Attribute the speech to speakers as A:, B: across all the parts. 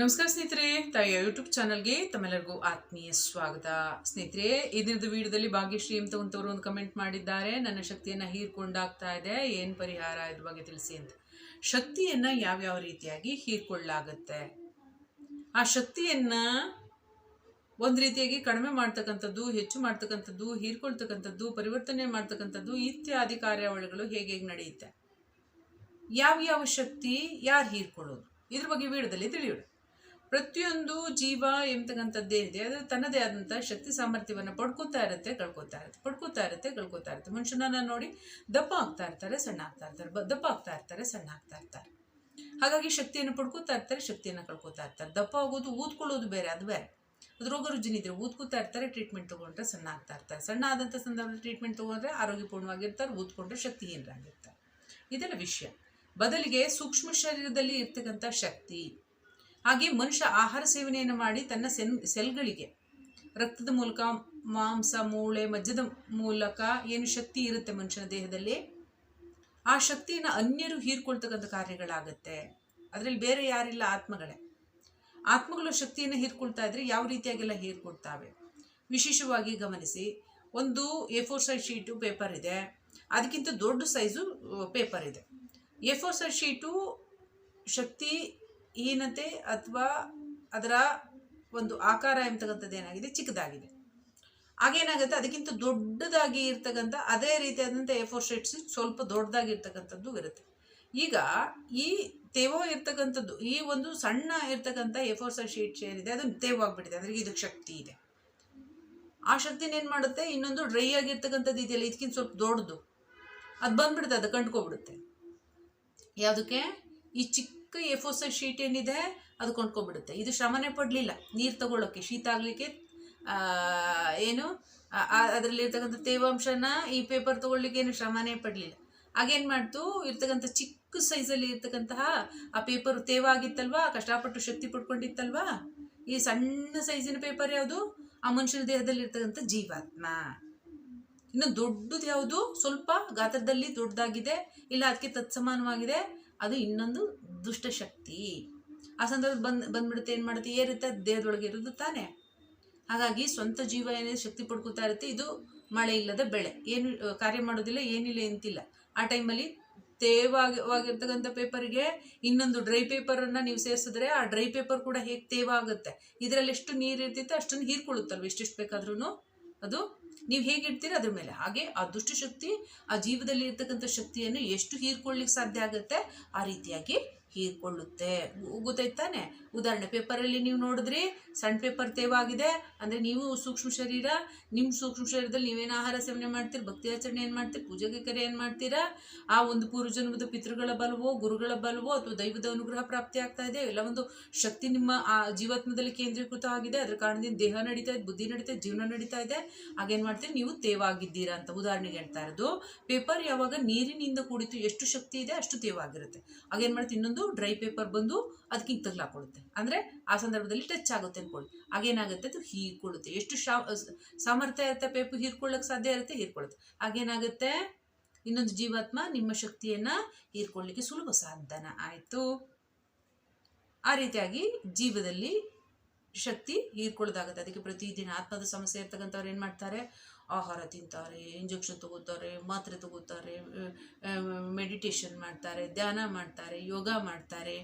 A: ನಮಸ್ಕಾರ ಸ್ನೇಹಿತರೆ, ತಾಯಿಯ ಯೂಟ್ಯೂಬ್ ಚಾನಲ್ಗೆ ತಮ್ಮೆಲ್ಲರಿಗೂ ಆತ್ಮೀಯ ಸ್ವಾಗತ. ಸ್ನೇಹಿತರೆ ಇದರದ್ದು ವಿಡಿಯೋದಲ್ಲಿ ಭಾಗ್ಯಶ್ರೀ ಅಂತ ಒಂತವರು ಒಂದು ಕಮೆಂಟ್ ಮಾಡಿದ್ದಾರೆ. ನನ್ನ ಶಕ್ತಿಯನ್ನು ಹೀರ್ಕೊಂಡಾಗ್ತಾ ಇದೆ. ಏನು ಪರಿಹಾರ ಇದ್ರ ಬಗ್ಗೆ ತಿಳಿಸಿ ಅಂತ. ಶಕ್ತಿಯನ್ನು ಯಾವ್ಯಾವ ರೀತಿಯಾಗಿ ಹೀರ್ಕೊಳ್ಳಾಗತ್ತೆ? ಆ ಶಕ್ತಿಯನ್ನು ಒಂದು ರೀತಿಯಾಗಿ ಕಡಿಮೆ ಮಾಡ್ತಕ್ಕಂಥದ್ದು, ಹೆಚ್ಚು ಮಾಡ್ತಕ್ಕಂಥದ್ದು, ಹೀರ್ಕೊಳ್ತಕ್ಕಂಥದ್ದು, ಪರಿವರ್ತನೆ ಮಾಡ್ತಕ್ಕಂಥದ್ದು ಇತ್ಯಾದಿ ಕಾರ್ಯಾವಳಿಗಳು ಹೇಗೆ ಹೇಗೆ ನಡೆಯುತ್ತೆ? ಯಾವ್ಯಾವ ಶಕ್ತಿ, ಯಾರು ಹೀರ್ಕೊಳ್ಳೋದು? ಇದ್ರ ಬಗ್ಗೆ ವಿಡಿಯೋದಲ್ಲಿ ತಿಳಿಯೋಣ. ಪ್ರತಿಯೊಂದು ಜೀವ ಎಂಬತಕ್ಕಂಥದ್ದೇ ಇದೆ. ಅದು ತನ್ನದೇ ಆದಂಥ ಶಕ್ತಿ ಸಾಮರ್ಥ್ಯವನ್ನು ಪಡ್ಕೋತಾ ಇರುತ್ತೆ, ಕಳ್ಕೊತಾ ಇರುತ್ತೆ, ಪಡ್ಕೋತಾ ಇರುತ್ತೆ, ಕಳ್ಕೊತಾ ಇರುತ್ತೆ. ಮನುಷ್ಯನನ್ನ ನೋಡಿ ದಪ್ಪ ಆಗ್ತಾ ಇರ್ತಾರೆ, ಸಣ್ಣ ಆಗ್ತಾ ಇರ್ತಾರೆ ದಪ್ಪ ಆಗ್ತಾ ಇರ್ತಾರೆ, ಸಣ್ಣ ಆಗ್ತಾ ಇರ್ತಾರೆ. ಹಾಗಾಗಿ ಶಕ್ತಿಯನ್ನು ಪಡ್ಕೋತಾ ಇರ್ತಾರೆ, ಶಕ್ತಿಯನ್ನು ಕಳ್ಕೊತಾ ಇರ್ತಾರೆ. ದಪ್ಪ ಆಗೋದು, ಊದ್ಕೊಳ್ಳೋದು ಬೇರೆ, ಅದು ಬೇರೆ. ಅದು ರೋಗ ರುಜಿನಿದ್ರೆ ಊದ್ಕೋತಾ ಇರ್ತಾರೆ ಟ್ರೀಟ್ಮೆಂಟ್ ತೊಗೊಂಡ್ರೆ ಸಣ್ಣ ಆಗ್ತಾ ಇರ್ತಾರೆ. ಸಣ್ಣ ಆದಂಥ ಸಂದರ್ಭದಲ್ಲಿ ಟ್ರೀಟ್ಮೆಂಟ್ ತೊಗೊಂಡ್ರೆ ಆರೋಗ್ಯಪೂರ್ಣವಾಗಿರ್ತಾರೆ, ಊದ್ಕೊಂಡ್ರೆ ಶಕ್ತಿಹೀನರಾಗಿರ್ತಾರೆ. ಇದೆಲ್ಲ ವಿಷಯ. ಬದಲಿಗೆ ಸೂಕ್ಷ್ಮ ಶರೀರದಲ್ಲಿ ಇರ್ತಕ್ಕಂಥ ಶಕ್ತಿ ಹಾಗೆ ಮನುಷ್ಯ ಆಹಾರ ಸೇವನೆಯನ್ನು ಮಾಡಿ ತನ್ನ ಸೆನ್ ಸೆಲ್ಗಳಿಗೆ ರಕ್ತದ ಮೂಲಕ ಮಾಂಸ, ಮೂಳೆ ಮಜ್ಜದ ಮೂಲಕ ಏನು ಶಕ್ತಿ ಇರುತ್ತೆ ಮನುಷ್ಯನ ದೇಹದಲ್ಲಿ? ಆ ಶಕ್ತಿಯನ್ನು ಅನ್ಯರು ಹೀರ್ಕೊಳ್ತಕ್ಕಂಥ ಕಾರ್ಯಗಳಾಗುತ್ತೆ. ಅದರಲ್ಲಿ ಬೇರೆ ಯಾರಿಲ್ಲ? ಆತ್ಮಗಳೇ. ಆತ್ಮಗಳು ಶಕ್ತಿಯನ್ನು ಹೀರ್ಕೊಳ್ತಾ ಇದ್ರೆ ಯಾವ ರೀತಿಯಾಗೆಲ್ಲ ಹೀರ್ಕೊಳ್ತಾವೆ? ವಿಶೇಷವಾಗಿ ಗಮನಿಸಿ, ಒಂದು A four size sheet paper ಇದೆ. ಅದಕ್ಕಿಂತ ದೊಡ್ಡ ಸೈಜು ಪೇಪರ್ ಇದೆ. ಎ ಫೋರ್ ಸೈಜ್ ಶೀಟು ಶಕ್ತಿ ಹೀನತೆ ಅಥವಾ ಅದರ ಒಂದು ಆಕಾರ ಎಂಬತಕ್ಕಂಥದ್ದು ಏನಾಗಿದೆ? ಚಿಕ್ಕದಾಗಿದೆ. ಆಗೇನಾಗುತ್ತೆ ಅದಕ್ಕಿಂತ ದೊಡ್ಡದಾಗಿ ಇರ್ತಕ್ಕಂಥ ಅದೇ ರೀತಿಯಾದಂಥ ಎ ಫೋರ್ ಶೀಟ್ಸ್ ಸ್ವಲ್ಪ ದೊಡ್ಡದಾಗಿರ್ತಕ್ಕಂಥದ್ದು ಇರುತ್ತೆ. ಈಗ ಈ ತೇವೋ ಇರ್ತಕ್ಕಂಥದ್ದು, ಈ ಒಂದು ಸಣ್ಣ ಇರ್ತಕ್ಕಂಥ ಎ ಫೋರ್ ಸೈಜ್ ಶೀಟ್ ಏನಿದೆ ಅದು ತೇವಾಗ್ಬಿಟ್ಟಿದೆ. ಅದರಿಗೆ ಇದಕ್ಕೆ ಶಕ್ತಿ ಇದೆ. ಆ ಶಕ್ತಿನ ಏನು ಮಾಡುತ್ತೆ? ಇನ್ನೊಂದು ಡ್ರೈ ಆಗಿರ್ತಕ್ಕಂಥದ್ದು ಇದೆಯಲ್ಲ ಇದಕ್ಕಿಂತ ಸ್ವಲ್ಪ ದೊಡ್ಡದು. ಅದು ಬಂದ್ಬಿಡುತ್ತೆ, ಅದು ಕಂಡ್ಕೊಬಿಡುತ್ತೆ. ಯಾವುದಕ್ಕೆ? ಈ ಚಿಕ್ಕ ಎಫೋಸ ಶೀಟ್ ಏನಿದೆ, ಅದು ಕೊಂಡ್ಕೊಂಡ್ಬಿಡುತ್ತೆ. ಇದು ಶ್ರಮನೇ ಪಡಲಿಲ್ಲ. ನೀರು ತಗೊಳ್ಳೋಕ್ಕೆ ಶೀತ ಆಗಲಿಕ್ಕೆ ಏನು ಅದರಲ್ಲಿರ್ತಕ್ಕಂಥ ತೇವಾಂಶನ ಈ ಪೇಪರ್ ತಗೊಳ್ಳಿಕ್ಕೆ ಏನು ಶ್ರಮನೇ ಪಡಲಿಲ್ಲ. ಆಗೇನು ಮಾಡ್ತು? ಇರ್ತಕ್ಕಂಥ ಚಿಕ್ಕ ಸೈಜಲ್ಲಿ ಇರ್ತಕ್ಕಂತಹ ಆ ಪೇಪರ್ ತೇವ ಆಗಿತ್ತಲ್ವಾ ಕಷ್ಟಪಟ್ಟು ಶಕ್ತಿ ಪಡ್ಕೊಂಡಿತ್ತಲ್ವಾ? ಈ ಸಣ್ಣ ಸೈಜಿನ ಪೇಪರ್ ಯಾವುದು? ಆ ಮನುಷ್ಯನ ದೇಹದಲ್ಲಿ ಇರ್ತಕ್ಕಂಥ ಜೀವಾತ್ಮ. ಇನ್ನು ದೊಡ್ಡದು ಯಾವುದು? ಸ್ವಲ್ಪ ಗಾತ್ರದಲ್ಲಿ ದೊಡ್ಡದಾಗಿದೆ, ಇಲ್ಲ ಅದಕ್ಕೆ ತತ್ಸಮಾನವಾಗಿದೆ. ಅದು ಇನ್ನೊಂದು ದುಷ್ಟಶಕ್ತಿ. ಆ ಸಂದರ್ಭ ಬಂದ್, ಬಂದ್ಬಿಡುತ್ತೆ, ಏನು ಮಾಡುತ್ತೆ? ಏರುತ್ತೆ ದೇಹದೊಳಗೆ ಇರೋದು ತಾನೇ. ಹಾಗಾಗಿ ಸ್ವಂತ ಜೀವ ಏನಿದೆ ಶಕ್ತಿ ಪಡ್ಕೊತಾ ಇರುತ್ತೆ, ಇದು ಮಳೆ ಇಲ್ಲದ ಬೆಳೆ. ಏನು, ಕಾರ್ಯ ಮಾಡೋದಿಲ್ಲ, ಏನಿಲ್ಲ, ಎಂತಿಲ್ಲ. ಆ ಟೈಮಲ್ಲಿ ತೇವಾಗಿರ್ತಕ್ಕಂಥ ಪೇಪರ್ಗೆ ಇನ್ನೊಂದು ಡ್ರೈ ಪೇಪರನ್ನು ನೀವು ಸೇರಿಸಿದ್ರೆ ಆ ಡ್ರೈ ಪೇಪರ್ ಕೂಡ ಹೇಗೆ ತೇವ ಆಗುತ್ತೆ ಇದರಲ್ಲಿ ಎಷ್ಟು ನೀರು ಇರ್ತಿತ್ತು ಅಷ್ಟನ್ನು ಹೀರ್ಕೊಳ್ಳುತ್ತಲ್ವ? ಎಷ್ಟೆಷ್ಟು ಬೇಕಾದ್ರೂ ಅದು ನೀವು ಹೇಗಿಡ್ತೀರಿ ಅದ್ರ ಮೇಲೆ. ಹಾಗೆ ಆ ದುಷ್ಟಶಕ್ತಿ, ಆ ಜೀವದಲ್ಲಿ ಇರ್ತಕ್ಕಂಥ ಶಕ್ತಿಯನ್ನು ಎಷ್ಟು ಹೀರ್ಕೊಳ್ಳಿಕ್ಕೆ ಸಾಧ್ಯ ಆಗುತ್ತೆ, ಆ ರೀತಿಯಾಗಿ ಹೀರ್ಕೊಳ್ಳುತ್ತೆ. ಗೊ- ಗೊತ್ತಾಯ್ತಾನೆ ಉದಾಹರಣೆ, ಪೇಪರಲ್ಲಿ ನೀವು ನೋಡಿದ್ರಿ ಸಣ್ಣ ಪೇಪರ್ ತೇವಾಗಿದೆ, ಅಂದರೆ ನೀವು ಸೂಕ್ಷ್ಮ ಶರೀರ ನಿಮ್ಮ ಸೂಕ್ಷ್ಮ ಶರೀರದಲ್ಲಿ ನೀವೇನು ಆಹಾರ ಸೇವನೆ ಮಾಡ್ತೀರಿ, ಭಕ್ತಿ ಆಚರಣೆ ಏನು ಮಾಡ್ತೀರಿ, ಪೂಜೆಗೆ ಕರೆ ಏನು ಮಾಡ್ತೀರಾ? ಆ ಒಂದು ಪೂರ್ವಜನ್ಮದ ಪಿತೃಗಳ ಬಲವೋ, ಗುರುಗಳ ಬಲವೋ ಅಥವಾ ದೈವದ ಅನುಗ್ರಹ ಪ್ರಾಪ್ತಿ ಆಗ್ತಾ ಇದೆ ಎಲ್ಲ ಒಂದು ಶಕ್ತಿ ನಿಮ್ಮ ಆ ಜೀವಾತ್ಮದಲ್ಲಿ ಕೇಂದ್ರೀಕೃತ ಆಗಿದೆ, ಅದರ ಕಾರಣದಿಂದ ದೇಹ ನಡೀತಾ ಇದೆ, ಬುದ್ಧಿ ನಡೀತಾ ಇದೆ, ಜೀವನ ನಡೀತಾ ಇದೆ. ಹಾಗೇನು ಮಾಡ್ತೀರಿ? ನೀವು ತೇವಾಗಿದ್ದೀರಾ ಅಂತ ಉದಾಹರಣೆಗೆ ಹೇಳ್ತಾ ಇರೋದು. ಪೇಪರ್ ಯಾವಾಗ ನೀರಿನಿಂದ ಕೂಡಿತು ಎಷ್ಟು ಶಕ್ತಿ ಇದೆ, ಅಷ್ಟು ತೇವಾಗಿರುತ್ತೆ. ಹಾಗೇನು ಮಾಡ್ತೀವಿ ಇನ್ನೊಂದು ಡ್ರೈ ಪೇಪರ್ ಬಂದು ಅದಕ್ಕೆ ಹಿಂಗೆ ತಗ್ಲಾಕೊಡುತ್ತೆ ಅಂದರೆ ಆ ಸಂದರ್ಭದಲ್ಲಿ ಟಚ್ ಆಗುತ್ತೆ ಅನ್ಕೊಳ್ಳಿ. ಆಗೇನಾಗುತ್ತೆ ಅದು ಹೀರ್ಕೊಳ್ಳುತ್ತೆ. ಎಷ್ಟು ಶಾ ಸಾಮರ್ಥ್ಯ ಇರುತ್ತೆ ಪೇಪರ್ ಹೀರ್ಕೊಳ್ಳೋಕೆ ಸಾಧ್ಯ ಇರುತ್ತೆ, ಹೀರ್ಕೊಳ್ಳುತ್ತೆ. ಆಗೇನಾಗುತ್ತೆ ಇನ್ನೊಂದು ಜೀವಾತ್ಮ ನಿಮ್ಮ ಶಕ್ತಿಯನ್ನು ಹೀರ್ಕೊಳ್ಳಿಕ್ಕೆ ಸುಲಭ ಸಾಧನ. ಆಯಿತು. ಆ ರೀತಿಯಾಗಿ ಜೀವದಲ್ಲಿ ಶಕ್ತಿ ಹೀರ್ಕೊಳ್ಳೋದಾಗುತ್ತೆ. ಅದಕ್ಕೆ ಪ್ರತಿದಿನ ಆತ್ಮದ ಸಮಸ್ಯೆ ಇರ್ತಕ್ಕಂಥವ್ರು ಏನು ಮಾಡ್ತಾರೆ? ಆಹಾರ ತಿಂತಾರೆ ಇಂಜೆಕ್ಷನ್ ತಗೋತಾರೆ, ಮಾತ್ರೆ ತಗೋತಾರೆ ಮೆಡಿಟೇಷನ್ ಮಾಡ್ತಾರೆ, ಧ್ಯಾನ ಮಾಡ್ತಾರೆ, ಯೋಗ ಮಾಡ್ತಾರೆ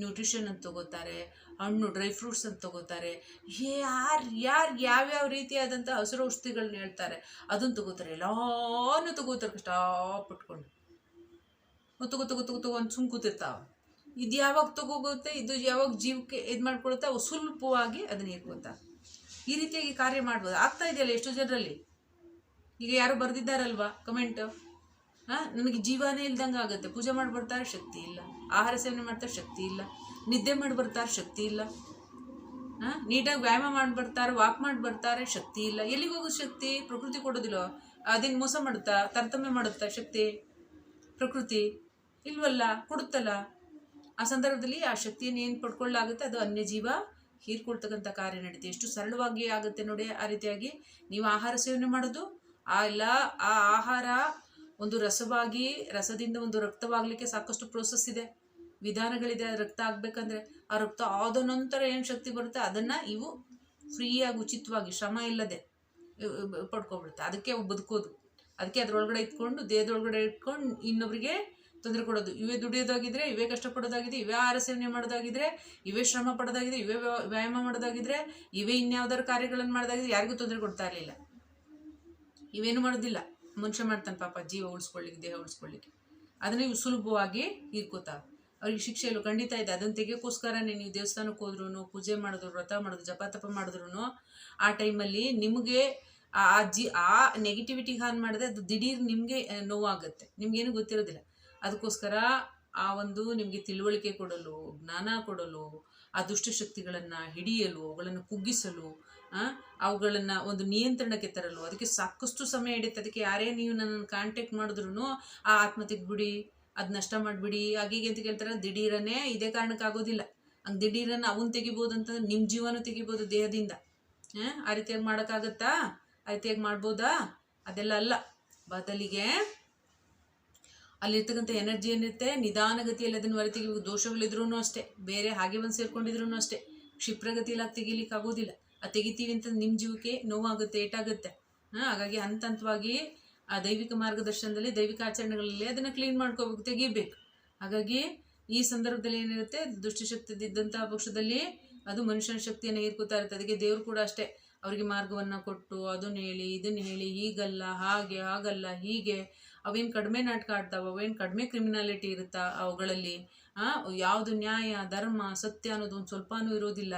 A: ನ್ಯೂಟ್ರಿಷನ್ ಅಂತ ತಗೋತಾರೆ, ಹಣ್ಣು ಡ್ರೈ ಫ್ರೂಟ್ಸ್ ಅಂತ ತಗೋತಾರೆ. ಯಾರು ಯಾರು, ಯಾವ್ಯಾವ ರೀತಿಯಾದಂಥ ಹಸಿರು ಔಷಧಿಗಳನ್ನ ಹೇಳ್ತಾರೆ? ಅದನ್ನು ತಗೋತಾರೆ. ಎಲ್ಲಾನು ತಗೋತಾರೆ ಕಷ್ಟಪಟ್ಕೊಂಡು ತಗೋ ತಗೋ ತಗೋ ತಗೋ ಅಂತ ಸುಮ್ ಇದು ಯಾವಾಗ ತಗೋಗುತ್ತೆ, ಇದು ಯಾವಾಗ ಜೀವಕ್ಕೆ ಇದು ಮಾಡ್ಕೊಳುತ್ತೆ ಅವು ಸುಲಭವಾಗಿ ಅದನ್ನ ಇಟ್ಕೊತಾರೆ ಈ ರೀತಿಯಾಗಿ ಕಾರ್ಯ ಮಾಡ್ಬೋದು. ಆಗ್ತಾ ಇದೆಯಲ್ಲ ಎಷ್ಟೋ ಜನರಲ್ಲಿ. ಈಗ ಯಾರು ಬರೆದಿದ್ದಾರಲ್ವಾ ಕಮೆಂಟ್ ಹಾಂ ನನಗೆ ಜೀವನೇ ಇಲ್ದಂಗೆ ಆಗುತ್ತೆ. ಪೂಜೆ ಮಾಡಿ ಬರ್ತಾರೆ, ಶಕ್ತಿ ಇಲ್ಲ. ಆಹಾರ ಸೇವನೆ ಮಾಡ್ತಾರೆ, ಶಕ್ತಿ ಇಲ್ಲ. ನಿದ್ದೆ ಮಾಡಿ ಬರ್ತಾರೆ, ಶಕ್ತಿ ಇಲ್ಲ. ಹಾಂ, ನೀಟಾಗಿ ವ್ಯಾಯಾಮ ಮಾಡಿ ಬರ್ತಾರೆ ವಾಕ್ ಮಾಡಿ ಬರ್ತಾರೆ, ಶಕ್ತಿ ಇಲ್ಲ. ಎಲ್ಲಿಗೆ ಹೋಗೋ ಶಕ್ತಿ? ಪ್ರಕೃತಿ ಕೊಡೋದಿಲ್ಲ ಅದನ್ನು ಮೋಸ ಮಾಡುತ್ತಾ? ತಾರತಮ್ಯ ಮಾಡುತ್ತಾ ಶಕ್ತಿ? ಪ್ರಕೃತಿ? ಇಲ್ವಲ್ಲ? ಕೊಡುತ್ತಲ್ಲ? ಆ ಸಂದರ್ಭದಲ್ಲಿ ಆ ಶಕ್ತಿಯನ್ನು ಏನು ಪಡ್ಕೊಳ್ಳಾಗುತ್ತೆ? ಅದು ಅನ್ಯಜೀವ ಹೀರ್ಕೊಳ್ತಕ್ಕಂಥ ಕಾರ್ಯ ನಡೀತೆ. ಎಷ್ಟು ಸರಳವಾಗಿ ಆಗುತ್ತೆ ನೋಡಿ ಆ ರೀತಿಯಾಗಿ. ನೀವು ಆಹಾರ ಸೇವನೆ ಮಾಡೋದು, ಆ ಎಲ್ಲ, ಆ ಆಹಾರ ಒಂದು ರಸವಾಗಿ, ರಸದಿಂದ ಒಂದು ರಕ್ತವಾಗಲಿಕ್ಕೆ ಸಾಕಷ್ಟು ಪ್ರೋಸೆಸ್ ಇದೆ. ವಿಧಾನಗಳಿದೆ, ರಕ್ತ ಆಗ್ಬೇಕಂದ್ರೆ ಆ ರಕ್ತ ಆದ ನಂತರ ಏನು ಶಕ್ತಿ ಬರುತ್ತೆ? ಅದನ್ನು ಇವು ಫ್ರೀಯಾಗಿ, ಉಚಿತವಾಗಿ, ಶ್ರಮ ಇಲ್ಲದೆ ಪಡ್ಕೊಬಿಡುತ್ತೆ. ಅದಕ್ಕೆ ಬದುಕೋದು. ಅದಕ್ಕೆ ಅದ್ರೊಳಗಡೆ ಇಟ್ಕೊಂಡು ದೇಹದೊಳಗಡೆ ಇಟ್ಕೊಂಡು ಇನ್ನೊಬ್ರಿಗೆ ತೊಂದರೆ ಕೊಡೋದು. ಇವೇ ದುಡಿಯೋದಾಗಿದ್ರೆ, ಇವೇ ಕಷ್ಟಪಡೋದಾಗಿದೆ ಇವೇ ಆಹಾರ ಸೇವನೆ ಮಾಡೋದಾಗಿದ್ರೆ, ಇವೇ ಶ್ರಮ ಪಡೋದಾಗಿದೆ ಇವೇ ವ್ಯ- ವ್ಯಾಯಾಮ ಮಾಡೋದಾಗಿದ್ರೆ, ಇವೇ ಇನ್ಯಾವ್ದಾದ್ರು ಕಾರ್ಯಗಳನ್ನು ಮಾಡೋದಾಗಿದ್ರೆ ಯಾರಿಗೂ ತೊಂದರೆ ಕೊಡ್ತಾ ಇರಲಿಲ್ಲ. ಇವೇನು ಮಾಡೋದಿಲ್ಲ. ಮನುಷ್ಯ ಮಾಡ್ತಾನೆ ಪಾಪ, ಜೀವ ಉಳಿಸ್ಕೊಳ್ಳಿಕ್ಕೆ, ದೇಹ ಉಳಿಸ್ಕೊಳ್ಳಿಕ್ಕೆ. ಅದನ್ನ ಇವು ಸುಲಭವಾಗಿ ಹೀರ್ಕೋತಾವೆ ಅವ್ರಿಗೆ ಶಿಕ್ಷೆ ಇಲ್ಲ ಖಂಡಿತ ಇದೆ. ಅದನ್ನು ತೆಗೆಯೋಕ್ಕೋಸ್ಕರನೇ ನೀವು ದೇವಸ್ಥಾನಕ್ಕೆ ಹೋದ್ರೂ ಪೂಜೆ ಮಾಡಿದ್ರು, ವ್ರತ ಮಾಡಿದ್ರು ಜಪ ತಪ ಮಾಡಿದ್ರು ಆ ಟೈಮಲ್ಲಿ ನಿಮಗೆ ಆ ಜಿ, ಆ ನೆಗೆಟಿವಿಟಿಗೆ ಹಾನ್ ಮಾಡಿದ್ರೆ ಅದು ದಿಢೀರ್ ನಿಮಗೆ ನೋವಾಗುತ್ತೆ. ನಿಮ್ಗೇನು ಗೊತ್ತಿರೋದಿಲ್ಲ. ಅದಕ್ಕೋಸ್ಕರ ಆ ಒಂದು ನಿಮಗೆ ತಿಳುವಳಿಕೆ ಕೊಡಲು ಜ್ಞಾನ ಕೊಡಲು ಆ ದುಷ್ಟಶಕ್ತಿಗಳನ್ನು ಹಿಡಿಯಲು ಅವುಗಳನ್ನು ಕುಗ್ಗಿಸಲು ಅವುಗಳನ್ನು ಒಂದು ನಿಯಂತ್ರಣಕ್ಕೆ ತರಲು ಅದಕ್ಕೆ ಸಾಕಷ್ಟು ಸಮಯ ಹಿಡಿಯುತ್ತೆ ಅದಕ್ಕೆ ಯಾರೇ ನೀವು ನನ್ನನ್ನು ಕಾಂಟ್ಯಾಕ್ಟ್ ಮಾಡಿದ್ರು ಆ ಆತ್ಮ ತೆಗ್ಬಿಡಿ ಅದು ನಷ್ಟ ಮಾಡಿಬಿಡಿ ಹಾಗೀಗೆ ಅಂತ ಕೇಳ್ತಾರೆ. ದಿಢೀರನೇ ಇದೇ ಕಾರಣಕ್ಕಾಗೋದಿಲ್ಲ. ಹಂಗೆ ದಿಢೀರನ್ನ ಅವನ್ ತೆಗಿಬೋದು ಅಂತಂದ್ರೆ ನಿಮ್ಮ ಜೀವನ ತೆಗಿಬೋದು ದೇಹದಿಂದ. ಆ, ಆ ರೀತಿಯಾಗಿ ಮಾಡೋಕ್ಕಾಗತ್ತಾ? ಆ ರೀತಿಯಾಗಿ ಮಾಡ್ಬೋದಾ? ಅದೆಲ್ಲ ಅಲ್ಲ. ಬದಲಿಗೆ ಅಲ್ಲಿರ್ತಕ್ಕಂಥ ಎನರ್ಜಿ ಏನಿರುತ್ತೆ? ನಿಧಾನಗತಿಯಲ್ಲಿ ಅದನ್ನು ಹೊರ ತೆಗಿಬೇಕು ದೋಷಗಳಿದ್ರೂ ಅಷ್ಟೇ. ಬೇರೆ ಹಾಗೆ ಬಂದು ಸೇರ್ಕೊಂಡಿದ್ರು ಅಷ್ಟೇ. ಕ್ಷಿಪ್ರಗತಿಯಲ್ಲಿ ಅದು ತೆಗಿಲಿಕ್ಕೆ ಆಗೋದಿಲ್ಲ ಅದು ತೆಗಿತೀವಿ ಅಂತ ನಿಮ್ಮ ಜೀವಕ್ಕೆ ನೋವಾಗುತ್ತೆ, ಏಟಾಗುತ್ತೆ. ಹಾಂ, ಹಾಗಾಗಿ ಹಂತ ಹಂತವಾಗಿ ಆ ದೈವಿಕ ಮಾರ್ಗದರ್ಶನದಲ್ಲಿ, ದೈವಿಕ ಆಚರಣೆಗಳಲ್ಲಿ ಅದನ್ನು ಕ್ಲೀನ್ ಮಾಡ್ಕೋಬೇಕು, ತೆಗಿಬೇಕು. ಹಾಗಾಗಿ ಈ ಸಂದರ್ಭದಲ್ಲಿ ಏನಿರುತ್ತೆ? ದುಷ್ಟಶಕ್ತಿದ್ದಂತಹ ಪಕ್ಷದಲ್ಲಿ ಅದು ಮನುಷ್ಯನ ಶಕ್ತಿಯನ್ನು ಹೀರ್ಕೋತಾ ಇರುತ್ತೆ. ಅದಕ್ಕೆ ದೇವರು ಕೂಡ ಅಷ್ಟೇ. ಅವರಿಗೆ ಮಾರ್ಗವನ್ನು ಕೊಟ್ಟು, ಅದನ್ನು ಹೇಳಿ, ಇದನ್ನು ಹೇಳಿ, ಹೀಗಲ್ಲ, ಹಾಗೆ, ಹಾಗಲ್ಲ, ಹೀಗೆ ಅವೇನು ಕಡಿಮೆ ನಾಟಕ ಆಡ್ತಾವ, ಅವೇನು ಕಡಿಮೆ ಕ್ರಿಮಿನಾಲಿಟಿ ಇರುತ್ತಾ ಅವುಗಳಲ್ಲಿ? ಯಾವುದು ನ್ಯಾಯ, ಧರ್ಮ, ಸತ್ಯ ಅನ್ನೋದು ಒಂದು ಸ್ವಲ್ಪನೂ ಇರೋದಿಲ್ಲ,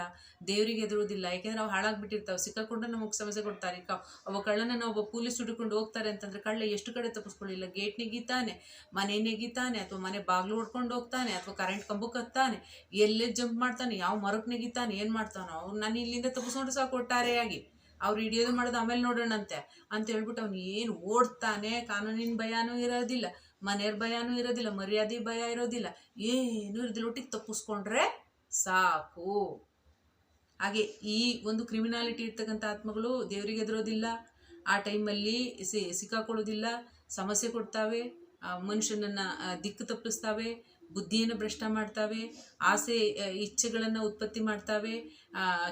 A: ದೇವರಿಗೆ ಎದುರೋದಿಲ್ಲ. ಯಾಕೆಂದ್ರೆ ಅವು ಹಾಳಾಗ್ಬಿಟ್ಟಿರ್ತಾವೆ. ಸಿಕ್ಕಾಕೊಂಡು ನಮಗೆ ಸಮಸ್ಯೆ ಕೊಡ್ತಾರೆ. ಒಬ್ಬ ಕಳ್ಳನ ಒಬ್ಬ ಪೊಲೀಸ್ ಹುಡುಕೊಂಡು ಹೋಗ್ತಾರೆ ಅಂತಂದ್ರೆ ಕಳ್ಳ ಎಷ್ಟು ಕಡೆ ತಪ್ಪಿಸ್ಕೊಳ್ಳಿಲ್ಲ ಗೇಟ್ ನೆಗಿತಾನೆ ಮನೆ ನೆಗಿತಾನೆ ಅಥವಾ ಮನೆ ಬಾಗಿಲು ಹೊಡ್ಕೊಂಡು ಹೋಗ್ತಾನೆ, ಅಥವಾ ಕರೆಂಟ್ ಕಂಬಕ್ಕೆ ಹತ್ತಾನೆ, ಎಲ್ಲೇ ಜಂಪ್ ಮಾಡ್ತಾನೆ, ಯಾವ ಮರಕ್ಕೆ ನೆಗಿತಾನೆ ಏನು ಮಾಡ್ತಾನೋ? ಅವ್ರು ನಾನು ಇಲ್ಲಿಂದ ತಪ್ಪಿಸ್ಕೊಂಡು ಸಾಕು ಒಟ್ಟಾರೆಯಾಗಿ. ಅವ್ರು ಹಿಡಿಯೋದು ಮಾಡೋದು ಆಮೇಲೆ ನೋಡೋಣಂತೆ. ಅಂತ ಹೇಳ್ಬಿಟ್ಟು ಅವ್ನು ಏನು ಓಡ್ತಾನೆ, ಕಾನೂನಿನ ಭಯನೂ ಇರೋದಿಲ್ಲ, ಮನೆಯವ್ರ ಭಯನೂ ಇರೋದಿಲ್ಲ, ಮರ್ಯಾದೆ ಭಯ ಇರೋದಿಲ್ಲ, ಏನೂ ಇರೋದಿಲ್ಲ. ಒಟ್ಟಿಗೆ ತಪ್ಪಿಸ್ಕೊಂಡ್ರೆ ಸಾಕು. ಹಾಗೆ ಈ ಒಂದು ಕ್ರಿಮಿನಾಲಿಟಿ ಇರ್ತಕ್ಕಂಥ ಆತ್ಮಗಳು ದೇವರಿಗೆ ಎದುರೋದಿಲ್ಲ. ಆ ಟೈಮಲ್ಲಿ ಸಿ, ಸಿಕ್ಕಾಕೊಳ್ಳೋದಿಲ್ಲ, ಸಮಸ್ಯೆ ಕೊಡ್ತಾವೆ ಮನುಷ್ಯನನ್ನು ದಿಕ್ಕು ತಪ್ಪಿಸ್ತಾವೆ, ಬುದ್ಧಿಯನ್ನು ಭ್ರಷ್ಟ ಮಾಡ್ತಾವೆ, ಆಸೆ, ಇಚ್ಛೆಗಳನ್ನು ಉತ್ಪತ್ತಿ ಮಾಡ್ತಾವೆ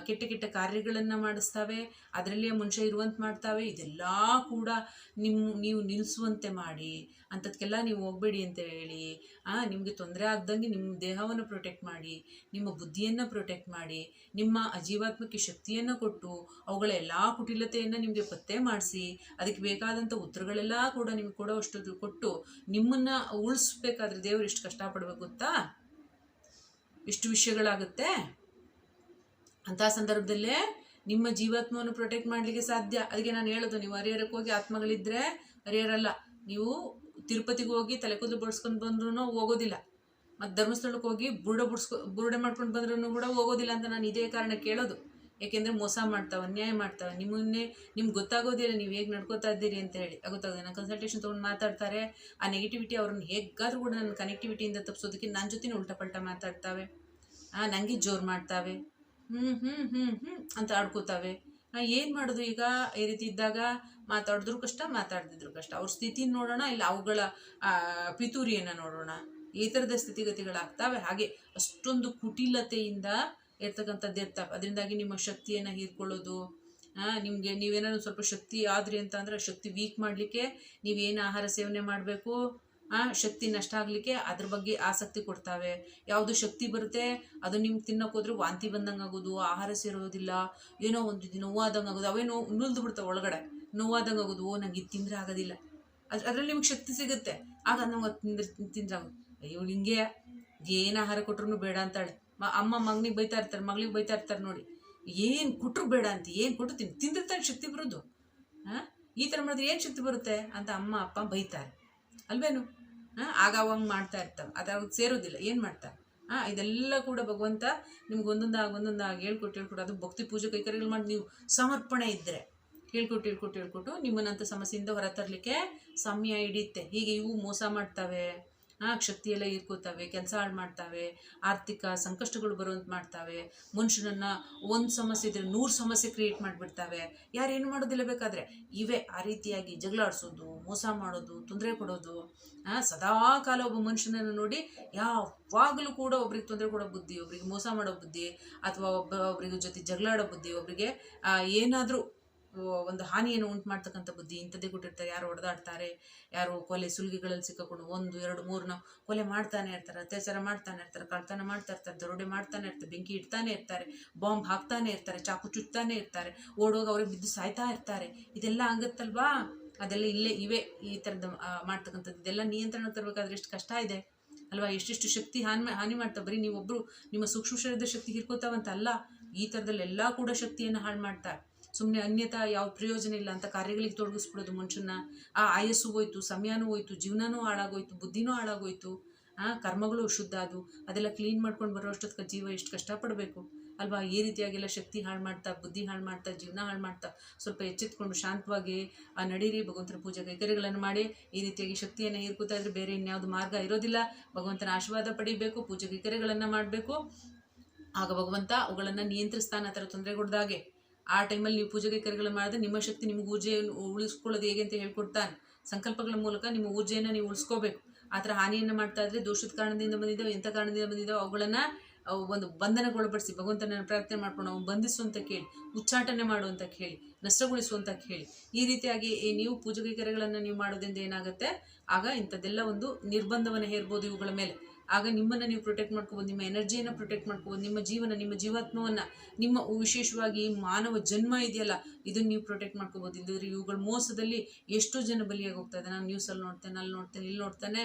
A: ಕೆಟ್ಟ ಕೆಟ್ಟ ಕಾರ್ಯಗಳನ್ನು ಮಾಡಿಸ್ತಾವೆ, ಅದರಲ್ಲಿಯೇ ಮನುಷ್ಯ ಇರುವಂತೆ ಮಾಡ್ತಾವೆ, ಇದೆಲ್ಲ ಕೂಡ ನಿಮ್ಮ ನೀವು ನಿಲ್ಲಿಸುವಂತೆ ಮಾಡಿ ಅಂಥದ್ಕೆಲ್ಲ ನೀವು ಹೋಗಬೇಡಿ ಅಂತ ಹೇಳಿ ನಿಮಗೆ ತೊಂದರೆ ಆಗ್ದಂಗೆ ನಿಮ್ಮ ದೇಹವನ್ನು ಪ್ರೊಟೆಕ್ಟ್ ಮಾಡಿ, ನಿಮ್ಮ ಬುದ್ಧಿಯನ್ನು ಪ್ರೊಟೆಕ್ಟ್ ಮಾಡಿ, ನಿಮ್ಮ ಅಜೀವಾತ್ಮಕ್ಕೆ ಶಕ್ತಿಯನ್ನು ಕೊಟ್ಟು, ಅವುಗಳ ಎಲ್ಲ ಕುಟಿಲತೆಯನ್ನು ನಿಮಗೆ ಪತ್ತೆ ಮಾಡಿಸಿ, ಅದಕ್ಕೆ ಬೇಕಾದಂಥ ಉತ್ತರಗಳೆಲ್ಲ ಕೂಡ ನಿಮ್ಗೆ ಕೊಡೋ ಅಷ್ಟು ಕೊಟ್ಟು ನಿಮ್ಮನ್ನು ಉಳಿಸ್ಬೇಕಾದ್ರೆ ದೇವರು ಎಷ್ಟು ಕಷ್ಟಪಡಬೇಕು ಗೊತ್ತಾ? ಇಷ್ಟು ವಿಷಯಗಳಾಗುತ್ತೆ? ಅಂಥ ಸಂದರ್ಭದಲ್ಲೇ ನಿಮ್ಮ ಜೀವಾತ್ಮವನ್ನು ಪ್ರೊಟೆಕ್ಟ್ ಮಾಡಲಿಕ್ಕೆ ಸಾಧ್ಯ. ಅದಕ್ಕೆ ನಾನು ಹೇಳೋದು, ನೀವು ಹರಿಹರಕ್ಕೆ ಹೋಗಿ ಆತ್ಮಗಳಿದ್ದರೆ ಹರಿಹರಲ್ಲ. ನೀವು ತಿರುಪತಿಗೆ ಹೋಗಿ ತಲೆ ಕೂದಲು ಬಡ್ಸ್ಕೊಂಡು ಬಂದ್ರೂ ಹೋಗೋದಿಲ್ಲ. ಮತ್ತು ಧರ್ಮಸ್ಥಳಕ್ಕೆ ಹೋಗಿ ಬುರುಡ ಬುಡ್ಸ್ಕೊ, ಬುರುಡೆ ಮಾಡ್ಕೊಂಡು ಬಂದ್ರೂ ಕೂಡ ಹೋಗೋದಿಲ್ಲ ಅಂತ ನಾನು ಇದೇ ಕಾರಣ ಕೇಳೋದು. ಏಕೆಂದರೆ ಮೋಸ ಮಾಡ್ತಾವ, ಅನ್ಯಾಯ ಮಾಡ್ತಾವೆ. ನಿಮ್ಮನ್ನೇ, ನಿಮ್ಗೆ ಗೊತ್ತಾಗೋದಿಲ್ಲ ನೀವು ಹೇಗೆ ನಡ್ಕೋತಾ ಇದ್ದೀರಿ ಅಂತ ಹೇಳಿ. ಗೊತ್ತಾಗೋದು ನಾನು ಕನ್ಸಲ್ಟೇಷನ್ ತೊಗೊಂಡು ಮಾತಾಡ್ತಾರೆ. ಆ ನೆಗೆಟಿವಿಟಿ ಅವ್ರನ್ನ ಹೇಗಾದ್ರೂ ಕೂಡ ನನ್ನ ಕನೆಕ್ಟಿವಿಟಿಯಿಂದ ತಪ್ಪಿಸೋದಕ್ಕೆ ನನ್ನ ಜೊತೆ ಉಲ್ಟಾ ಪಲ್ಟಾ ಮಾತಾಡ್ತಾವೆ. ನನಗೆ ಜೋರು ಮಾಡ್ತಾವೆ. ಹ್ಞೂ ಹ್ಞೂ ಹ್ಞೂ ಹ್ಞೂ ಅಂತ ಆಡ್ಕೋತಾವೆ. ಏನು ಮಾಡೋದು ಈಗ? ಈ ರೀತಿ ಇದ್ದಾಗ ಮಾತಾಡಿದ್ರು ಕಷ್ಟ, ಮಾತಾಡ್ದಿದ್ರು ಕಷ್ಟ. ಅವ್ರ ಸ್ಥಿತಿ ನೋಡೋಣ, ಇಲ್ಲ ಅವುಗಳ ಪಿತೂರಿಯನ್ನು ನೋಡೋಣ. ಈ ಥರದ ಸ್ಥಿತಿಗತಿಗಳಾಗ್ತವೆ. ಹಾಗೆ ಅಷ್ಟೊಂದು ಕುಟಿಲತೆಯಿಂದ ಇರ್ತಕ್ಕಂಥದ್ದು ಇರ್ತಾವೆ. ಅದರಿಂದಾಗಿ ನಿಮ್ಮ ಶಕ್ತಿಯನ್ನು ಹೀರ್ಕೊಳ್ಳೋದು ನಿಮಗೆ ನೀವೇನಾದ್ರು ಸ್ವಲ್ಪ ಶಕ್ತಿ ಆದ್ರಿ ಅಂತ ಅಂದರೆ ಶಕ್ತಿ ವೀಕ್ ಮಾಡಲಿಕ್ಕೆ ನೀವೇನು ಆಹಾರ ಸೇವನೆ ಮಾಡಬೇಕು? ಶಕ್ತಿ ನಷ್ಟ ಆಗಲಿಕ್ಕೆ ಅದ್ರ ಬಗ್ಗೆ ಆಸಕ್ತಿ ಕೊಡ್ತಾವೆ. ಯಾವುದು ಶಕ್ತಿ ಬರುತ್ತೆ, ಅದು ನಿಮ್ಗೆ ತಿನ್ನೋಕೆ ಹೋದ್ರೆ ವಾಂತಿ ಬಂದಂಗೆ ಆಗೋದು, ಆಹಾರ ಸೇರೋದಿಲ್ಲ, ಏನೋ ಒಂದು ನೋವಾದಂಗೆ ಆಗೋದು ಅವೇ ನೋವು ನುಲ್ದು ಬಿಡ್ತಾವೆ ಒಳಗಡೆ, ನೋವಾದಂಗೆ ಆಗೋದು, ಓ, ನಂಗೆ ಇದು ತಿಂದರೆ ಆಗೋದಿಲ್ಲ. ಅದ್ರ ಅದ್ರಲ್ಲಿ ನಿಮ್ಗೆ ಶಕ್ತಿ ಸಿಗುತ್ತೆ. ಆಗ ನಮ್ಗೆ ತಿಂದ್ರೆ ತಿಂದ್ರೆ ಅಯ್ಯೋ ಹಿಂಗೆ ಏನು ಆಹಾರ ಕೊಟ್ರು ಬೇಡ ಅಂತಾಳೆ. ಮ, ಅಮ್ಮ ಮಗನಿಗೆ ಬೈತಾ ಇರ್ತಾರೆ, ಮಗಳಿಗೆ ಬೈತಾ ಇರ್ತಾರೆ ನೋಡಿ. ಏನು ಕೊಟ್ರು ಬೇಡ ಅಂತ, ಏನು ಕೊಟ್ಟು ತಿನ್ ತಿಂದಿರ್ತಾನೆ ಶಕ್ತಿ ಬರೋದು. ಹಾಂ ಈ ಥರ ಮಾಡಿದ್ರೆ ಏನು ಶಕ್ತಿ ಬರುತ್ತೆ ಅಂತ ಅಮ್ಮ, ಅಪ್ಪ ಬೈತಾರೆ. ಅಲ್ವೇನು? ಹಾಂ, ಆಗ ಅವಂಗೆ ಮಾಡ್ತಾ ಇರ್ತಾವೆ. ಅದು ಅವ್ರಿಗೆ ಸೇರೋದಿಲ್ಲ, ಏನು ಮಾಡ್ತಾರೆ ಹಾಂ, ಇದೆಲ್ಲ ಕೂಡ ಭಗವಂತ ನಿಮ್ಗೆ ಒಂದೊಂದಾಗಿ ಒಂದೊಂದಾಗಿ ಹೇಳ್ಕೊಟ್ಟು ಹೇಳ್ಕೊಟ್ಟು ಅದು ಭಕ್ತಿ ಪೂಜೆ ಕೈಕರ್ಯಗಳು ಮಾಡಿ ನೀವು ಸಮರ್ಪಣೆ ಇದ್ದರೆ ಹೇಳ್ಕೊಟ್ಟು ಹೇಳ್ಕೊಟ್ಟು ಹೇಳ್ಕೊಟ್ಟು ನಿಮ್ಮನ್ನಂಥ ಸಮಸ್ಯೆಯಿಂದ ಹೊರತರಲಿಕ್ಕೆ ಸಮಯ ಹಿಡಿಯುತ್ತೆ. ಹೀಗೆ ಇವು ಮೋಸ ಮಾಡ್ತವೆ. ಹಾಂ ಶಕ್ತಿಯೆಲ್ಲ ಇರ್ಕೋತಾವೆ, ಕೆಲಸ ಹಾಳು ಮಾಡ್ತಾವೆ, ಆರ್ಥಿಕ ಸಂಕಷ್ಟಗಳು ಬರುವಂತ ಮಾಡ್ತಾವೆ. ಮನುಷ್ಯನನ್ನು ಒಂದು ಸಮಸ್ಯೆ ಇದ್ರೆ ನೂರು ಸಮಸ್ಯೆ ಕ್ರಿಯೇಟ್ ಮಾಡಿಬಿಡ್ತಾವೆ. ಯಾರೇನು ಮಾಡೋದಿಲ್ಲ ಬೇಕಾದರೆ ಇವೇ ಆ ರೀತಿಯಾಗಿ ಜಗಳ ಆಡಿಸೋದು, ಮೋಸ ಮಾಡೋದು, ತೊಂದರೆ ಕೊಡೋದು. ಸದಾ ಕಾಲ ಒಬ್ಬ ಮನುಷ್ಯನನ್ನು ನೋಡಿ ಯಾವಾಗಲೂ ಕೂಡ ಒಬ್ರಿಗೆ ತೊಂದರೆ ಕೊಡೋ ಬುದ್ಧಿ, ಒಬ್ರಿಗೆ ಮೋಸ ಮಾಡೋ ಬುದ್ಧಿ, ಅಥವಾ ಒಬ್ಬ ಒಬ್ರಿಗೆ ಜೊತೆ ಜಗಳಾಡೋ ಬುದ್ಧಿ, ಒಬ್ರಿಗೆ ಏನಾದರೂ ಒಂದು ಹಾನಿಯನ್ನು ಉಂಟು ಮಾಡ್ತಕ್ಕಂಥ ಬುದ್ಧಿ ಇಂಥದ್ದೇ ಕೊಟ್ಟಿರ್ತಾರೆ. ಯಾರು ಹೊಡೆದಾಡ್ತಾರೆ ಯಾರು ಕೊಲೆ ಸುಲಿಗೆಗಳಲ್ಲಿ ಸಿಕ್ಕಕೊಂಡು ಒಂದು, ಎರಡು, ಮೂರು ನಾವು ಕೊಲೆ ಮಾಡ್ತಾನೆ ಇರ್ತಾರೆ, ಅತ್ಯಾಚಾರ ಮಾಡ್ತಾನೆ ಇರ್ತಾರೆ, ಕಳ್ತನ ಮಾಡ್ತಾ ಇರ್ತಾರೆ, ದರೋಡೆ ಮಾಡ್ತಾನೆ ಇರ್ತಾರೆ, ಬೆಂಕಿ ಇಡ್ತಾನೆ ಇರ್ತಾರೆ, ಬಾಂಬ್ ಹಾಕ್ತಾನೆ ಇರ್ತಾರೆ, ಚಾಕು ಚುಚ್ತಾನೆ ಇರ್ತಾರೆ, ಓಡೋಗಿ ಅವ್ರಿಗೆ ಬಿದ್ದು ಸಾಯ್ತಾ ಇರ್ತಾರೆ. ಇದೆಲ್ಲ ಆಗುತ್ತಲ್ವಾ ಅದೆಲ್ಲ ಇಲ್ಲೇ ಇವೆ ಈ ಥರದ ಮಾಡ್ತಕ್ಕಂಥದ್ದು. ಇದೆಲ್ಲ ನಿಯಂತ್ರಣ ತರಬೇಕಾದ್ರೆ ಎಷ್ಟು ಕಷ್ಟ ಇದೆ. ಅಲ್ವಾ? ಎಷ್ಟೆಷ್ಟು ಶಕ್ತಿ ಹಾನಿ ಹಾನಿ ಮಾಡ್ತಾ, ಬರೀ ನೀವೊಬ್ಬರು ನಿಮ್ಮ ಸೂಕ್ಷ್ಮ ಶರೀರದ ಶಕ್ತಿ ಹಿರ್ಕೋತಾವಂತ ಅಲ್ಲ, ಈ ಥರದಲ್ಲೆಲ್ಲ ಕೂಡ ಶಕ್ತಿಯನ್ನು ಹಾಳು ಮಾಡ್ತಾರೆ ಸುಮ್ಮನೆ ಅನ್ಯತಾ ಯಾವ ಪ್ರಯೋಜನ ಇಲ್ಲ ಅಂತ ಕಾರ್ಯಗಳಿಗೆ ತೊಡಗಿಸ್ಬಿಡೋದು ಮನುಷ್ಯನ ಆ ಆಯಸ್ಸು ಹೋಯ್ತು, ಸಮಯನೂ ಹೋಯ್ತು, ಜೀವನನೂ ಹಾಳಾಗೋಯ್ತು, ಬುದ್ಧಿನೂ ಹಾಳಾಗೋಯ್ತು. ಆ ಕರ್ಮಗಳು ಶುದ್ಧ ಅದು. ಅದೆಲ್ಲ ಕ್ಲೀನ್ ಮಾಡ್ಕೊಂಡು ಬರೋ ಅಷ್ಟೊತ್ತಿಗೆ ಜೀವ ಎಷ್ಟು ಕಷ್ಟಪಡಬೇಕು. ಅಲ್ವಾ? ಈ ರೀತಿಯಾಗೆಲ್ಲ ಶಕ್ತಿ ಹಾಳು ಮಾಡ್ತಾ, ಬುದ್ಧಿ ಹಾಳು ಮಾಡ್ತಾ, ಜೀವನ ಹಾಳು ಮಾಡ್ತಾ. ಸ್ವಲ್ಪ ಎಚ್ಚೆತ್ಕೊಂಡು ಶಾಂತವಾಗಿ ಆ ನಡೀರಿ, ಭಗವಂತನ ಪೂಜೆ ಕೈಕರ್ಯಗಳನ್ನು ಮಾಡಿ. ಈ ರೀತಿಯಾಗಿ ಶಕ್ತಿಯನ್ನು ಹೀರ್ಕೋತಾ ಇದ್ರೆ ಬೇರೆ ಇನ್ಯಾವುದು ಮಾರ್ಗ ಇರೋದಿಲ್ಲ. ಭಗವಂತನ ಆಶೀರ್ವಾದ ಪಡಿಬೇಕು, ಪೂಜೆ ಕೈಕರ್ಯಗಳನ್ನು ಮಾಡಬೇಕು. ಆಗ ಭಗವಂತ ಅವುಗಳನ್ನು ನಿಯಂತ್ರಿಸ್ತಾನೆ, ಆ ಥರ ತೊಂದರೆ ಕೊಡ್ದಾಗೆ ಆ ಟೈಮಲ್ಲಿ ನೀವು ಪೂಜೆ ಕೈಕರ್ಯಗಳನ್ನು ಮಾಡಿದ್ರೆ ನಿಮ್ಮ ಶಕ್ತಿ ನಿಮ್ಗೆ ಊರ್ಜೆಯನ್ನು ಉಳಿಸ್ಕೊಳ್ಳೋದು ಹೇಗೆ ಅಂತ ಹೇಳ್ಕೊಡ್ತಾನೆ. ಸಂಕಲ್ಪಗಳ ಮೂಲಕ ನಿಮ್ಮ ಊರ್ಜೆಯನ್ನು ನೀವು ಉಳಿಸ್ಕೋಬೇಕು. ಆ ಥರ ಹಾನಿಯನ್ನು ಮಾಡ್ತಾ ಇದ್ರೆ ದೋಷದ ಕಾರಣದಿಂದ ಬಂದಿದ್ದಾವೆ ಎಂಥ ಕಾರಣದಿಂದ ಬಂದಿದ್ದಾವೆ, ಅವುಗಳನ್ನು, ಅವು ಒಂದು ಬಂಧನಗೊಳಪಡಿಸಿ ಭಗವಂತನ ಪ್ರಾರ್ಥನೆ ಮಾಡ್ಕೊಂಡು ಅವನು ಬಂಧಿಸು ಅಂತ ಕೇಳಿ, ಉಚ್ಚಾಟನೆ ಮಾಡು ಅಂತ ಕೇಳಿ ನಷ್ಟಗೊಳಿಸು ಅಂತ ಕೇಳಿ, ಈ ರೀತಿಯಾಗಿ ನೀವು ಪೂಜೆ ಕೈಕರ್ಯಗಳನ್ನು ನೀವು ಮಾಡೋದ್ರಿಂದ ಏನಾಗುತ್ತೆ? ಆಗ ಇಂಥದ್ದೆಲ್ಲ ಒಂದು ನಿರ್ಬಂಧವನ್ನು ಹೇರ್ಬೋದು ಇವುಗಳ ಮೇಲೆ. ಆಗ ನಿಮ್ಮನ್ನು ನೀವು ಪ್ರೊಟೆಕ್ಟ್ ಮಾಡ್ಕೋಬೋದು, ನಿಮ್ಮ ಎನರ್ಜಿಯನ್ನು ಪ್ರೊಟೆಕ್ಟ್ ಮಾಡ್ಕೋಬೋದು, ನಿಮ್ಮ ಜೀವನ, ನಿಮ್ಮ ಜೀವಾತ್ಮವನ್ನು, ನಿಮ್ಮ ವಿಶೇಷವಾಗಿ ಮಾನವ ಜನ್ಮ ಇದೆಯಲ್ಲ, ಇದನ್ನು ನೀವು ಪ್ರೊಟೆಕ್ಟ್ ಮಾಡ್ಕೋಬೋದು. ಇಲ್ಲದ್ರೆ ಇವುಗಳ ಮೋಸದಲ್ಲಿ ಎಷ್ಟೋ ಜನ ಬಲಿಯಾಗಿ ಹೋಗ್ತಾ ಇದೆ ನಾನು ನ್ಯೂಸಲ್ಲಿ ನೋಡ್ತೇನೆ ಅಲ್ಲಿ ನೋಡ್ತೇನೆ ಇಲ್ಲಿ ನೋಡ್ತಾನೆ.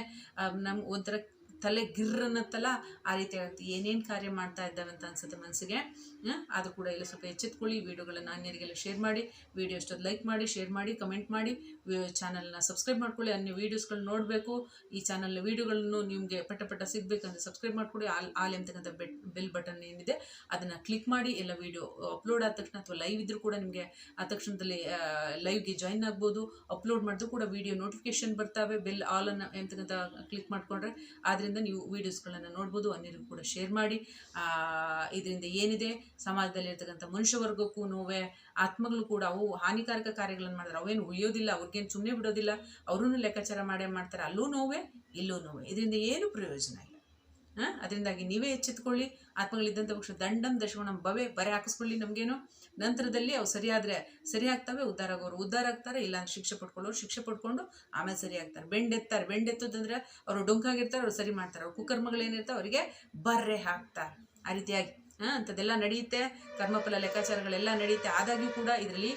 A: ನಮ್ಮ ಒಂಥರ ತಲೆ ಗಿರ್ರನ್ನತ್ತಲ್ಲ ಆ ರೀತಿ ಆಗುತ್ತೆ. ಏನೇನು ಕಾರ್ಯ ಮಾಡ್ತಾ ಇದ್ದಾವೆ ಅಂತ ಅನ್ಸುತ್ತೆ ಮನಸ್ಸಿಗೆ ಅದು ಕೂಡ ಎಲ್ಲ ಸ್ವಲ್ಪ ಎಚ್ಚೆತ್ಕೊಳ್ಳಿ ವಿಡಿಯೋಗಳನ್ನು ಅನ್ಯರಿಗೆಲ್ಲ ಶೇರ್ ಮಾಡಿ ವಿಡಿಯೋ ಇಷ್ಟೊಂದು ಲೈಕ್ ಮಾಡಿ ಶೇರ್ ಮಾಡಿ ಕಮೆಂಟ್ ಮಾಡಿ ಚಾನಲ್ನ ಸಬ್ಸ್ಕ್ರೈಬ್ ಮಾಡ್ಕೊಳ್ಳಿ, ಅನ್ಯ ವೀಡಿಯೋಸ್ಗಳನ್ನ ನೋಡಬೇಕು. ಈ ಚಾನಲ್ನ ವೀಡಿಯೋಗಳನ್ನು ನಿಮಗೆ ಪಟ್ಟ ಪಟ್ಟ ಸಿಗಬೇಕಂದ್ರೆ ಸಬ್ಸ್ಕ್ರೈಬ್ ಮಾಡ್ಕೊಳ್ಳಿ ಆಲ್ ಆಲ್ ಎಂತಕ್ಕಂಥ ಬೆಲ್ ಬಟನ್ ಏನಿದೆ, ಅದನ್ನು ಕ್ಲಿಕ್ ಮಾಡಿ, ಎಲ್ಲ ವೀಡಿಯೋ ಅಪ್ಲೋಡ್ ಆದ ತಕ್ಷಣ ಅಥವಾ ಲೈವ್ ಇದ್ರೂ ಕೂಡ ನಿಮಗೆ ಆ ತಕ್ಷಣದಲ್ಲಿ ಲೈವ್ಗೆ ಜಾಯಿನ್ ಆಗ್ಬೋದು. ಅಪ್ಲೋಡ್ ಮಾಡಿದ್ರು ಕೂಡ ವೀಡಿಯೋ ನೋಟಿಫಿಕೇಶನ್ ಬರ್ತವೆ ಬೆಲ್ ಆಲನ್ನು ಎಂತಕ್ಕಂಥ ಕ್ಲಿಕ್ ಮಾಡಿಕೊಂಡ್ರೆ. ಆದ್ದರಿಂದ ನೀವು ವೀಡಿಯೋಸ್ಗಳನ್ನು ನೋಡ್ಬೋದು, ಅನ್ಯರಿಗೂ ಕೂಡ ಶೇರ್ ಮಾಡಿ. ಇದರಿಂದ ಏನಿದೆ ಸಮಾಜದಲ್ಲಿ ಇರ್ತಕ್ಕಂಥ ಮನುಷ್ಯ ವರ್ಗಕ್ಕೂ ನೋವೇ, ಆತ್ಮಗಳು ಕೂಡ ಅವು ಹಾನಿಕಾರಕ ಕಾರ್ಯಗಳನ್ನು ಮಾಡಿದ್ರೆ ಅವೇನು ಉಳಿಯೋದಿಲ್ಲ ಅವ್ರಿಗೇನು ಸುಮ್ಮನೆ ಬಿಡೋದಿಲ್ಲ ಅವ್ರೂ ಲೆಕ್ಕಾಚಾರ ಮಾಡೇ ಮಾಡ್ತಾರೆ. ಅಲ್ಲೂ ನೋವೇ, ಇಲ್ಲೂ ನೋವೆ. ಇದರಿಂದ ಏನು ಪ್ರಯೋಜನ ಇಲ್ಲ. ಹಾಂ, ಅದರಿಂದಾಗಿ ನೀವೇ ಎಚ್ಚೆತ್ಕೊಳ್ಳಿ. ಆತ್ಮಗಳಿದ್ದಂಥ ಪಕ್ಷ ದಂಡಂ ದಶಗುಣಂ ಬವೆ ಬರೆ ಹಾಕಿಸ್ಕೊಳ್ಳಿ ನಮಗೇನು. ನಂತರದಲ್ಲಿ ಅವು ಸರಿಯಾದರೆ ಸರಿಯಾಗ್ತವೆ, ಉದ್ಧಾರ ಆಗೋರು ಉದ್ಧಾರ ಆಗ್ತಾರೆ ಇಲ್ಲಾಂದ್ರೆ ಶಿಕ್ಷೆ ಪಡ್ಕೊಳ್ಳೋರು ಶಿಕ್ಷೆ ಪಡ್ಕೊಂಡು ಆಮೇಲೆ ಸರಿ ಆಗ್ತಾರೆ ಬೆಂಡೆತ್ತಾರೆ ಬೆಂಡೆತ್ತದಂದ್ರೆ ಅವರು ಡೊಂಕಾಗಿರ್ತಾರೆ, ಅವ್ರು ಸರಿ ಮಾಡ್ತಾರೆ. ಅವ್ರು ಕುಕರ್ಮಗಳೇನಿರ್ತಾವೆ, ಅವರಿಗೆ ಬರ್ರೆ ಹಾಕ್ತಾರೆ. ಆ ರೀತಿಯಾಗಿ. ಅಂಥದ್ದೆಲ್ಲ ನಡೆಯುತ್ತೆ. ಕರ್ಮಫಲ, ಲೆಕ್ಕಾಚಾರಗಳೆಲ್ಲ ನಡೆಯುತ್ತೆ. ಆದಾಗ್ಯೂ ಕೂಡ ಇದರಲ್ಲಿ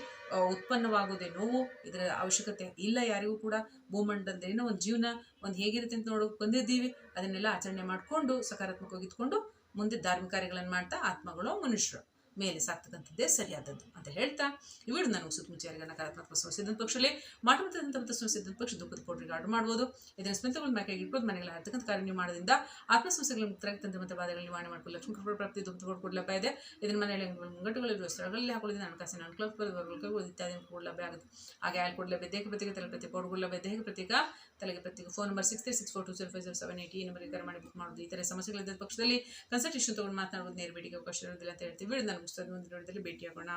A: ಉತ್ಪನ್ನವಾಗೋದೇ ನೋವು, ಇದರ ಅವಶ್ಯಕತೆ ಇಲ್ಲ ಯಾರಿಗೂ ಕೂಡ. ಭೂಮಂಡಲದ ಏನೋ ಒಂದು ಜೀವನ ಒಂದು ಹೇಗಿರುತ್ತೆ ಅಂತ ನೋಡೋಕೆ ಬಂದಿದ್ದೀವಿ. ಅದನ್ನೆಲ್ಲ ಆಚರಣೆ ಮಾಡಿಕೊಂಡು ಸಕಾರಾತ್ಮಕವಾಗಿ ಇದ್ಕೊಂಡು ಮುಂದೆ ಧಾರ್ಮಿಕ ಕಾರ್ಯಗಳನ್ನು ಮಾಡ್ತಾ ಆತ್ಮಗಳು ಮನುಷ್ಯರು. ಮೇಲೆ ಸಾಕ್ತಕ್ಕಂಥದ್ದೇ ಸರಿಯಾದದ್ದು ಅಂತ ಹೇಳ್ತಾ ಇವಿಡು ನಾನು ಸುತ್ತಮುಚ್ಚಾರಿಗೆ ನಕಾರಾತ್ಮಕ ಸಮಸ್ಯೆದಂತ ಪಕ್ಷದಲ್ಲಿ ಮಾಡುವಂಥ ಸಮಸ್ಯೆ ಇದ್ದಂಥ ಪಕ್ಷ ದುಃಖದ ಆರ್ಡರ್ ಮಾಡ್ಬೋದು. ಇದನ್ನು ಸ್ಮಿತಗಳು ಮ್ಯಾಕೆ ಇಟ್ಬೋದು. ಮನೆಗಳ ಆಗ್ತಕ್ಕಂಥ ಕಾರ್ಯ ನೀವು ಮಾಡೋದ್ರಿಂದ ಆತ್ಮಸಮಸ್ಯೆಗಳ ಮುಕ್ತರಾಗಿ ತಂದೆ ಮತ್ತು ಬಾಧೆಗಳಲ್ಲಿ ನಿವಾರಣೆ ಮಾಡ್ಕೊಂಡು ಲಕ್ಷ್ಮೀ ಕೃಪಾ ಪ್ರಾಪ್ತಿ ದುಃಖ ಕೊಡ್ ಲಭ್ಯ ಇದೆ. ಇದನ್ನು ಮನೆಯಲ್ಲಿ ಮುಂಗಟ್ಟುಗಳಿರುವ ಸ್ಥಳಗಳಲ್ಲಿ ಹಾಕೊಳ್ಳೋದ್ರಿಂದ ಹಣಕಾಸಿನ ಅನುಕೂಲ ಇತ್ಯಾದಿ ಕೂಡ ಲಭ್ಯ ಆಗುತ್ತೆ. ಹಾಗೆ ಆಲ್ ಕೂಡ ದೇಹ ಪ್ರತ್ಯೇಕ ತಲೆ ಪ್ರತಿ ಪೌಡ್ಗಳು ಲಭ್ಯ, ದೇಹ ಪ್ರತ್ಯೇಕ ತಲೆಗೆ ಪ್ರತಿ phone number six three six four two zero five zero seven eight ಈ ನಂಬರ್ಗೆ ಕರೆ ಮಾಡಿ ಬುಕ್ ಮಾಡೋದು ಈ ಸಮಸ್ಯೆಗಳಿದ್ದ ಪಕ್ಷದಲ್ಲಿ ಕನ್ಸಲ್ಟೇಷನ್ ತೊಗೊಂಡು ಮಾತನಾಡೋದು ನೇರ ಭೇಟಿಗೆ ಅವಕಾಶ ಇರೋದಿಲ್ಲ ಅಂತ ಹೇಳ್ತೀವಿ. ನನಗೆ ಮುಂದಿನ ಭೇಟಿ ಭೇಟಿಯಾಗೋಣ.